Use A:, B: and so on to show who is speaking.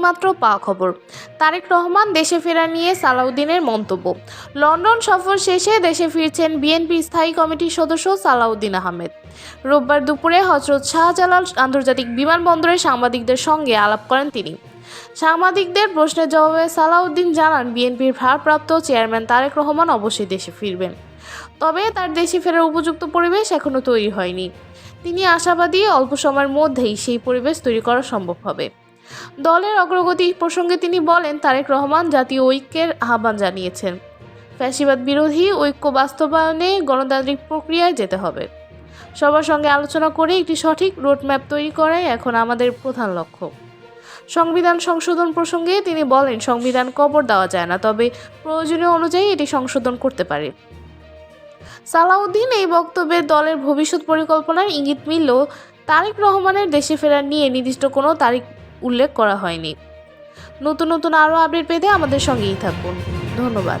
A: এইমাত্র পাওয়া খবর। তারেক রহমান দেশে ফেরা নিয়ে সালাউদ্দিনের মন্তব্য। লন্ডন সফর শেষে দেশে ফিরছেন বিএনপির স্থায়ী কমিটির সদস্য সালাউদ্দিন আহমেদ। রোববার দুপুরে হজরত শাহজালাল আন্তর্জাতিক বিমানবন্দরে সাংবাদিকদের সঙ্গে আলাপ করেন তিনি। সাংবাদিকদের প্রশ্নের জবাবে সালাউদ্দিন জানান, বিএনপির ভারপ্রাপ্ত চেয়ারম্যান তারেক রহমান অবশ্যই দেশে ফিরবেন। তবে তার দেশে ফেরার উপযুক্ত পরিবেশ এখনও তৈরি হয়নি। তিনি আশাবাদী অল্প সময়ের মধ্যেই সেই পরিবেশ তৈরি করা সম্ভব হবে। দলের অগ্রগতি প্রসঙ্গে তিনি বলেন, তারেক রহমান জাতীয় ঐক্যের আহ্বান জানিয়েছেন। ফ্যাসিবাদ বিরোধী ঐক্য বাস্তবায়নে গণতান্ত্রিক প্রক্রিয়ায় যেতে হবে। সবার সঙ্গে আলোচনা করে একটি সঠিক রোডম্যাপ তৈরি করাই এখন আমাদের প্রধান লক্ষ্য। সংবিধান সংশোধন প্রসঙ্গে তিনি বলেন, সংবিধান কবর দেওয়া যায় না, তবে প্রয়োজনীয় অনুযায়ী এটি সংশোধন করতে পারে। সালাউদ্দিন এই বক্তব্যে দলের ভবিষ্যৎ পরিকল্পনার ইঙ্গিত মিললেও, তারেক রহমানের দেশে ফেরা নিয়ে নির্দিষ্ট কোনো তারিখ উল্লেখ করা হয়নি। নতুন নতুন আরও আপডেট পেতে আমাদের সঙ্গেই থাকুন। ধন্যবাদ।